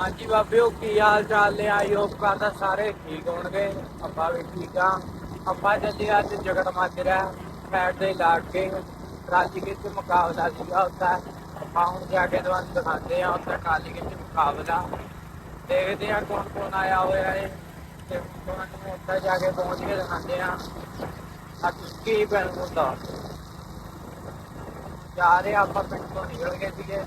ਹਾਂਜੀ ਬਾਬਿਓ ਕੀ ਹਾਲ ਚਾਲ ਨੇ? ਆਈ ਹੋਪ ਸਾਰੇ ਠੀਕ ਹੋਣਗੇ। ਆਪਾਂ ਵੀ ਠੀਕ ਆ। ਆਪਾਂ ਜੱਦੀ ਅੱਜ ਜਗਤ ਮਾਜਰਾ ਫੈਟ ਦੇ ਇਲਾਕੇ ਰਾਜੀ ਵਿੱਚ ਮੁਕਾਬਲਾ ਸੀਗਾ ਉੱਥੇ? ਆਪਾਂ ਹੁਣ ਜਾ ਕੇ ਤੁਹਾਨੂੰ ਦਿਖਾਉਂਦੇ ਆ ਉੱਥੇ ਕਾਲੀ ਵਿੱਚ ਮੁਕਾਬਲਾ। ਦੇਖਦੇ ਆ ਕੌਣ ਕੌਣ ਆਇਆ ਹੋਇਆ ਹੈ। ਤੇ ਤੁਹਾਨੂੰ ਉੱਥੇ ਜਾ ਕੇ ਪਹੁੰਚ ਕੇ ਦਿਖਾਉਂਦੇ ਆ ਅੱਜ ਕੀ ਬਣ ਹੁੰਦਾ? ਜਾ ਰਹੇ ਆਪਾਂ ਪਿੰਡ ਤੋਂ ਨਿਕਲ ਗਏ ਸੀਗੇ।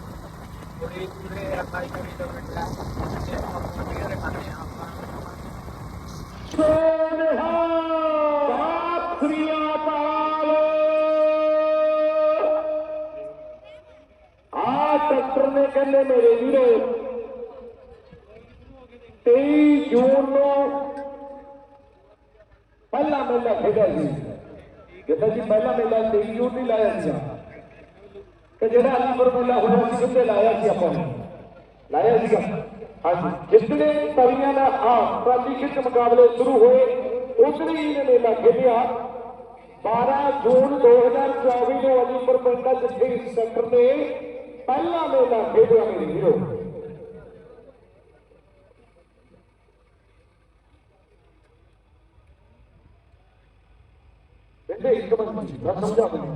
ਪੂਰੀ ਪੂਰੇ 28 ਕਿਲੋਮੀਟਰ ਹੈ ਤੇ ਆਪਾਂ ਪਹੁੰਚ ਕੇ ਦਿਖਾਉਂਦੇ ਆ ਆਪਾਂ ਆ ਡਾਕਟਰ ਨੇ ਕਹਿੰਦੇ ਮੇਰੇ ਵੀਰੋ 23 ਜੂਨ ਨੂੰ ਪਹਿਲਾ ਮੇਲਾ ਖੇਡਿਆ ਸੀ ਜਿੱਦਾਂ ਜੀ ਪਹਿਲਾ ਮੇਲਾ 23 ਜੂਨ ਨੂੰ ਲਾਇਆ ਸੀ ਤੇ ਜਿਹੜਾ ਅਲੀਪੁਰ ਮੇਲਾ ਹੋਇਆ ਸੀ ਕਿੱਥੇ ਲਾਇਆ ਸੀ ਆਪਾਂ ਨੇ। ਲਾਇਆ ਸੀਗਾ। ਹਾਂਜੀ। ਜਿਸਨੇ ਤਵੀਆਂ ਦਾ ਆ ਪ੍ਰਾਲੀ ਮੁਕਾਬਲੇ ਸ਼ੁਰੂ ਹੋਏ। ਉਸਨੇ ਹੀ ਇਹ ਮੇਲਾ ਖੇਡਿਆ। 12 ਜੂਨ 2024 ਨੂੰ ਅਲੀਪੁਰ ਪਿੰਡ ਜਿੱਥੇ ਇਸ ਸੈਕਟਰ ਨੇ ਪਹਿਲਾ ਮੇਲਾ ਖੇਡਿਆ ਮੇਰੇ ਵੀਰੋ। ਕਹਿੰਦੇ ਇੱਕ ਮਿੰਟ, ਮੈਂ ਸਮਝਾ ਦਿੰਦਾ।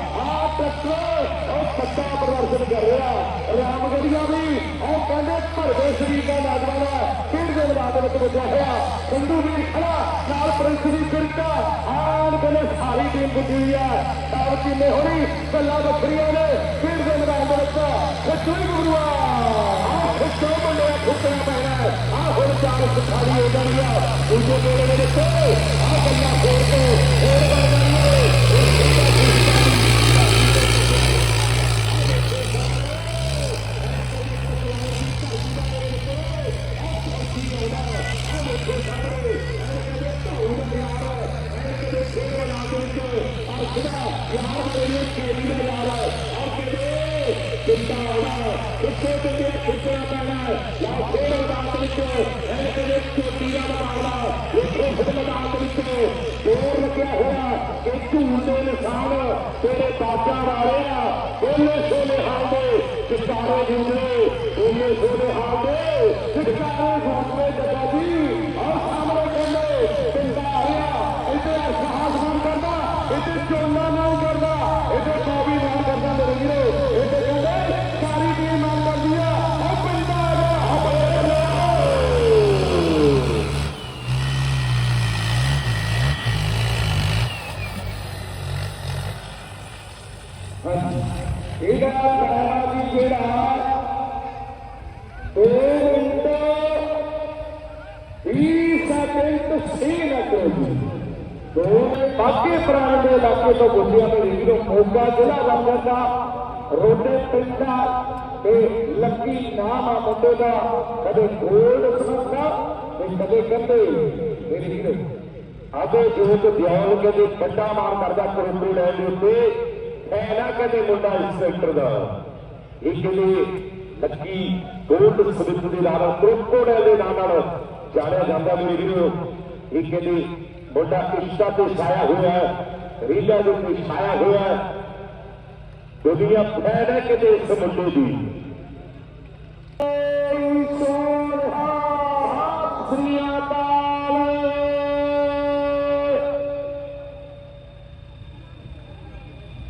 ਕਪਲਾਰ ਵਾਲਾ ਫੌਜੀ ਕਹਿੰਦੇ ਆ ਮੇਰੇ ਮਿੱਤਰੋ ਤਾਂ ਸਾਹਮਣੇ ਕਹਿੰਦੇ ਸੋਨਾਲੀਕਾ ਦੇ ਨਾਲ ਆ ਟੱਕਰ ਉਹ ਸੱਤਾ ਪ੍ਰਦਰਸ਼ਨ ਕਰ ਰਿਹਾ ਰਾਮਗੜੀਆ ਵੀ ਉਹ ਕਹਿੰਦੇ ਭਰਵੇ ਸਰੀਰ ਦਾ ਨੌਜਵਾਨ ਖੇਡ ਦੇ ਮੈਦਾਨ ਦੇ ਵਿੱਚ ਪੁੱਜਿਆ ਹੋਇਆ ਸੰਧੂ ਵੀ ਖੜਾ ਨਾਲ ਪ੍ਰਿੰਸ ਵੀ ਫਿਰਕਾ ਆਣ ਕਹਿੰਦੇ ਸਾਰੀ ਟੀਮ ਪੁੱਜੀ ਹੋਈ ਹੈ ਤਾਂ ਕਿੰਨੇ ਹੋਣੀ ਗੱਲਾਂ ਵੱਖਰੀਆਂ ਨੇ ਖੇਡ ਦੇ ਮੈਦਾਨ ਦੇ ਵਿੱਚ ਖਿੱਚੋ ਹੀ ਗੁਰੂਆ ਆ ਖਿੱਚੋ ਮੁੰਡੇ ਖੁੱਟਣਾ ਪੈਣਾ ਆ ਹੁਣ ਚਾਰ ਸੁਖਾਲੀ ਹੋ ਜਾਣੀ ਆ ਦੂਜੇ ਕੋਲੇ ਦੇ ਵਿੱਚ ਆ ਗੱਲਾਂ ਖੋਲ ਕੇ ਹੋਰ ਬਣ ਤੇਰੇ ਬਾਜਾਂ ਵਾਲੇ ਆ ਉਹਨੇ ਸੋਨੇ ਹਾਲਦੇ ਕਿਸਾਰੇ ਜਿੰਦਰੇ ਉਹਨੇ ਸੋਨੇ ਹਾਲਦੇ ਕਿਸਾਰੇ ਫੋਟਵੇ ਜਗਾ ਜੀ ਆਹ ਸਾਹਮਣੇ ਦੋ ਮਿੰਟ 20 ਸੈਕਿੰਡ ਸੀ ਲੱਗੋ ਬਾਕੀ ਪ੍ਰਾਣ ਦੇ ਇਲਾਕੇ ਤੋਂ ਗੁੱਡੀਆਂ ਦੇ ਵੀਰੋ ਮੋਗਾ ਜ਼ਿਲ੍ਹਾ ਰੰਗਰ ਦਾ ਰੋਡੇ ਪਿੰਡ ਤੇ ਲੱਕੀ ਨਾਮ ਆ ਮੁੰਡੇ ਦਾ ਕਦੇ ਗੋਲਡ ਸਮਝਦਾ ਤੇ ਕਦੇ ਕਹਿੰਦੇ ਮੇਰੇ ਵੀਰੋ ਆਦੇ ਜੋਤ ਦਿਆਲ ਕਹਿੰਦੇ ਵੱਡਾ ਮਾਰ ਕਰਦਾ ਕਰੋਪੇ ਲੈਣ ਦੇ ਉੱਤੇ ਐ ਨਾ ਕਹਿੰਦੇ ਮੁੰਡਾ ਇਸ ਸੈਕਟਰ ਦਾ ਇੱਕ ਕਹਿੰਦੇ ਨੱਕੀ ਕੋਟ ਸਬਿਤ ਦੇ ਨਾਲ ਕਰੋਕੋਡਲ ਦੇ ਨਾਮ ਨਾਲ ਜਾਣਿਆ ਜਾਂਦਾ ਮੇਰੇ ਵੀਰੋ ਇਹ ਕਹਿੰਦੇ ਮੋਢਾ ਇਸ਼ਾ ਤੇ ਛਾਇਆ ਹੋਇਆ ਹੈ। ਰੀਲਾ ਦੇ ਤੇ ਛਾਇਆ ਹੋਇਆ ਹੈ। ਦੁਨੀਆ ਫੈਨ ਹੈ ਕਿਤੇ ਇਸ ਮੁੰਡੇ ਦੀ।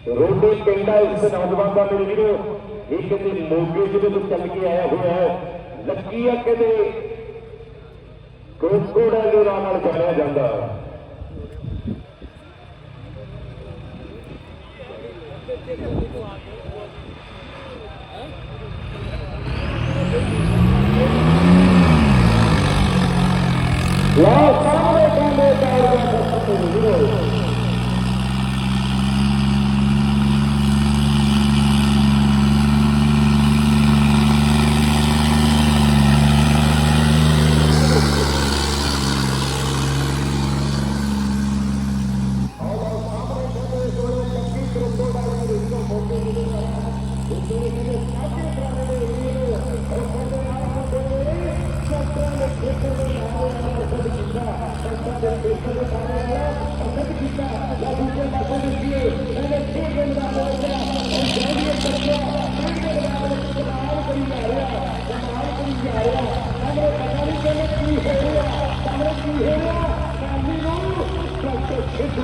ਰੋਡੇ ਪਿੰਡਾ ਇਸ ਨੌਜਵਾਨ ਦਾ ਮੇਰੇ ਵੀਰੋ ਇਹ ਕਿਤੇ ਮੋਗੇ ਜਿਹਦੇ ਤੋਂ ਚੱਲ ਕੇ ਆਇਆ ਹੋਇਆ ਹੈ, ਲੱਕੀ ਆ ਕਿਤੇ ਕੋਸਕੋੜਾ ਦੇ ਨਾਂ ਨਾਲ ਜਾਣਿਆ ਜਾਂਦਾ ਲਾ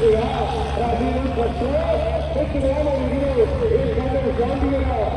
ਖਿੱਚ ਰਾਜੀ ਨੂੰ ਪੱਛੋ ਖਿੱਚ ਗਿਆ ਮੇਰੇ ਇਹ ਕਹਿੰਦੇ ਜਾਂਦੀ ਹੈ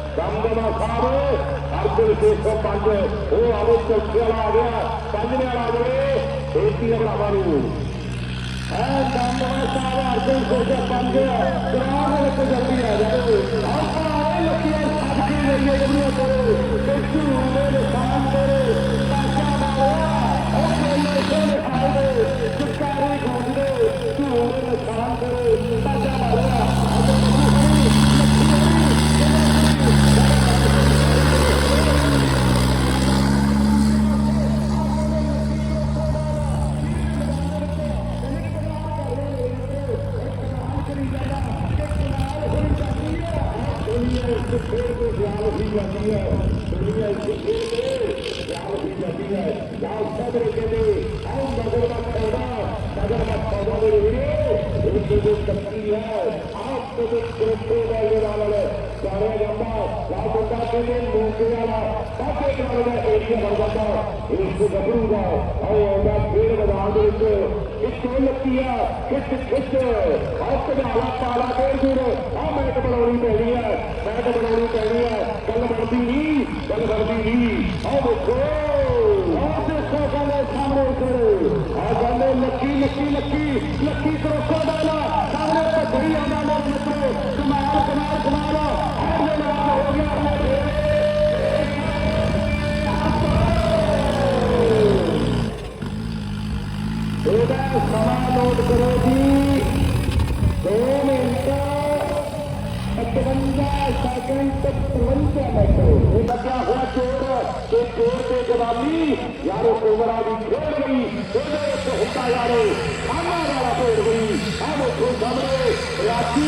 दमदमा साहब अर्जुन एक सौ पांच वो आवश्यक खेला आ गया पंजने आ गए इस पेड़ को जाल भी जाती है दुनिया इस पेड़ को जाल भी जाती है जाल सब्र के लिए हम मगरमत पैदा मगरमत पैदा के लिए उनके जो शक्ति है आपको जो सुरक्षा वाले वाले है जाने जाता राजनेता के लिए मौके वाला ਮੋਕੇ ਵਾਲਾ ਸਾਥੇ ਨਾਲ ਦਾ ਏਰੀਆ ਬਣ ਜਾਂਦਾ ਇਸ ਦੇ ਗੱਭਰੂ ਦਾ ਆਉ ਆਉਂਦਾ ਖੇਡ ਮੈਦਾਨ ਦੇ ਵਿੱਚ ਇੱਕੋ ਲੱਕੀਆ ਖਿੱਚ ਖਿੱਚ ਆਹ ਕਢਾਲਾ ਪਾਲਾ ਫੇਰ ਦੂਰ ਆ ਮੈਚ ਬਣਾਉਣੀ ਪੈਣੀ ਹੈ ਮੈਚ ਬਣਾਉਣੀ ਪੈਣੀ ਹੈ ਗੱਲ ਬਣਦੀ ਨਹੀਂ ਗੱਲ ਬਣਦੀ ਨਹੀਂ ਆਹ ਦੇਖੋ ਆਹ ਦੇਖੋ ਗੱਲ ਸਾਹਮਣੇ ਉਤਰ ਆ ਗੱਲ ਲੱਕੀ ਲੱਕੀ ਲੱਕੀ ਲੱਕੀ ਕਰੋਕੋ ਦਾ ਸਾਹਮਣੇ ਭੱਜੜੀ ਆਉਂਦਾ ਲੋਕ ਮਿੱਤਰੋ ਕਮਾਲ ਕਮਾਲ ਕਮਾਲ ਚੋਰ ਤੇ ਜਵਾਬੀ ਯਾਰੋ ਕੋਵਰਾ ਦੀ ਖੇਡ ਗਈ, ਉਹਦੇ ਵਿੱਚ ਹੁੰਦਾ ਯਾਰੋ ਆਮਾ ਵਾਲਾ ਖੇਡ ਗਈ। ਆਹ ਵੇਖੋ ਸਾਹਮਣੇ, ਰਾਜੀ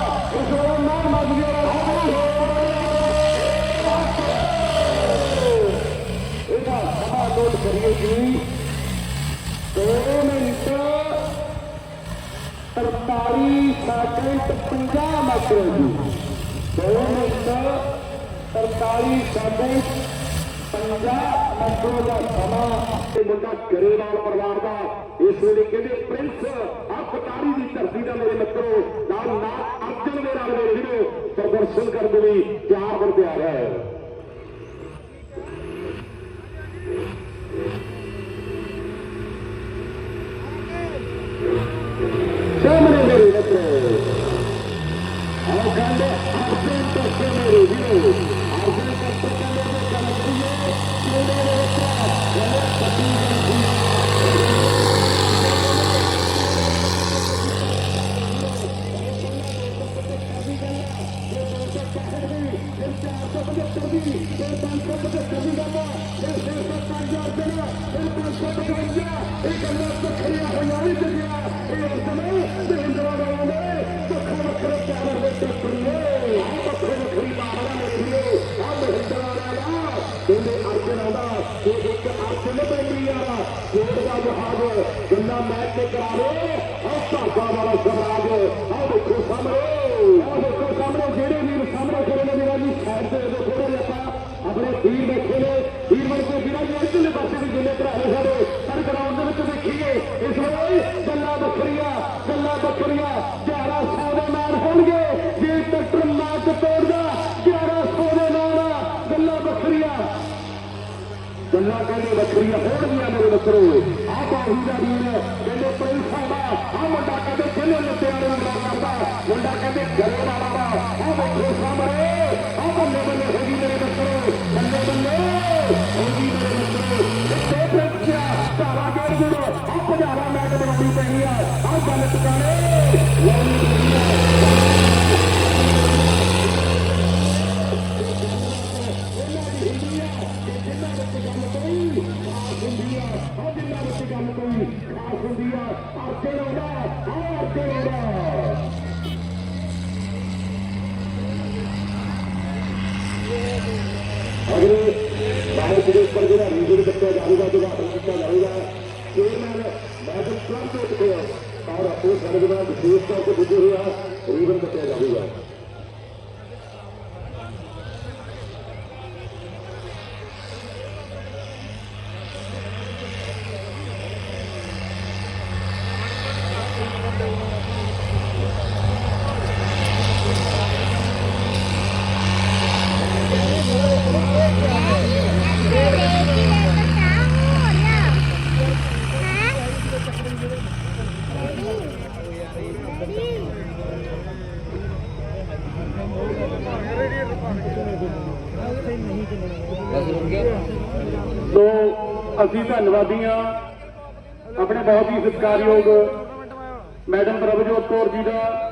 ਕਰੀਏ ਜੀ। 2 ਮਿੰਟ। 43 ਸੈਕਿੰਡ 50 ਮੀਟਰ ਜੀ। 2 ਮਿੰਟ। 43 ਸੈਕਿੰਡ 50 ਮੀਟਰ ਦਾ ਸਮਾਂ ਤੇ ਮੁੰਡਾ ਕਰੇ ਨਾਲ ਪਰਿਵਾਰ ਦਾ। ਇਸ ਵੇਲੇ ਕਹਿੰਦੇ ਪ੍ਰਿੰਸ ਆ ਪਟਾਰੀ ਦੀ ਧਰਤੀ ਦਾ ਮੇਰੇ ਮਿੱਤਰੋ ਨਾਲ ਨਾਲ ਅਰਜਨ ਦੇ ਨਾਲ ਮੇਰੇ ਵੀਰੋ ਪ੍ਰਦਰਸ਼ਨ ਕਰਨ ਲਈ ਤਿਆਰ ਹੋ ਤਿਆਰ ਹੈ। ਆਪਣੇ ਵੀਰ ਬੈਠੇ ਨੇ ਟਰੈਕਟਰ ਤੋੜਦਾ 1100 ਦੇ ਨਾਲ ਗੱਲਾਂ ਬੱਕਰੀਆਂ ਗੱਲਾਂ ਕਹਿੰਦੇ ਬੱਕਰੀਆਂ ਹੋਣਗੀਆਂ ਮੇਰੇ ਮਿੱਤਰੋ। ਆਹ ਬਾਹੂ ਦਾ ਵੀਰ ਕਹਿੰਦੇ ਪ੍ਰਿੰਸਾਂ ਦਾ ਆਹ ਮੁੰਡਾ ਕਹਿੰਦੇ ਕਿੰਨੇ ਲੁੱਟਿਆਂ ਨੂੰ ਬੜਾ ਕਰਦਾ, ਮੁੰਡਾ ਕਹਿੰਦੇ ਗਲੇ ਵਾਲਾ ਦਾ ਆਹ ਦੇਖੋ ਸਾਹਮਣੇ, ਆਹ ਬੱਲੇ ਬੱਲੇ ਹੋ ਗਈ ਮੇਰੇ ਮਿੱਤਰੋ, ਬੱਲੇ ਬੱਲੇ ਹੋ ਗਈ ਮੇਰੇ ਮਿੱਤਰੋ। ਤੇ ਪ੍ਰਿੰਸਿਆ ਧਾਰਾ ਗੇੜ ਗੁੜ ਆਹ ਪੰਜਾਰਾ ਮੈਚ ਬਣਾਉਣੀ ਪੈਣੀ ਆ, ਆਹ ਗੱਲ ਟਿਕਾਣੇ ਲਾਉਣੀ ਪੈਣੀ ਆ ਹੁੰਦੀ ਆ ਉਹ ਜਿੰਨਾ ਵਿੱਚ ਗੱਲ ਕੋਈ ਖਾਸ ਹੁੰਦੀ ਆ ਅਰਜਨ ਆਉਂਦਾ ਆ ਅਰਜਨ ਆਉਂਦਾ ਅਗਲੇ ਬਾਹਰ ਦੇ ਉੱਪਰ ਜਿਹੜਾ ਰੀਜਨ ਕੱਟਿਆ ਜਾਊਗਾ ਉਦਘਾਟਨ ਕੀਤਾ ਜਾਊਗਾ ਚੇਅਰਮੈਨ ਮੈਡਮ ਕਲੱਬ ਦੇ ਉੱਤੇ ਔਰ ਆਪਣੇ ਸਾਡੇ ਨਾਲ ਵਿਸ਼ੇਸ਼ ਤੌਰ ਤੇ ਪੁੱਜੇ ਹੋਇਆ ਰੀਜਨ ਕੱਟਿਆ ਜਾਊਗਾ। ਅਸੀਂ ਧੰਨਵਾਦੀ ਹਾਂ ਆਪਣੇ ਬਹੁਤ ਹੀ ਸਤਿਕਾਰਯੋਗ ਮੈਡਮ ਪ੍ਰਭਜੋਤ ਕੌਰ ਜੀ ਦਾ।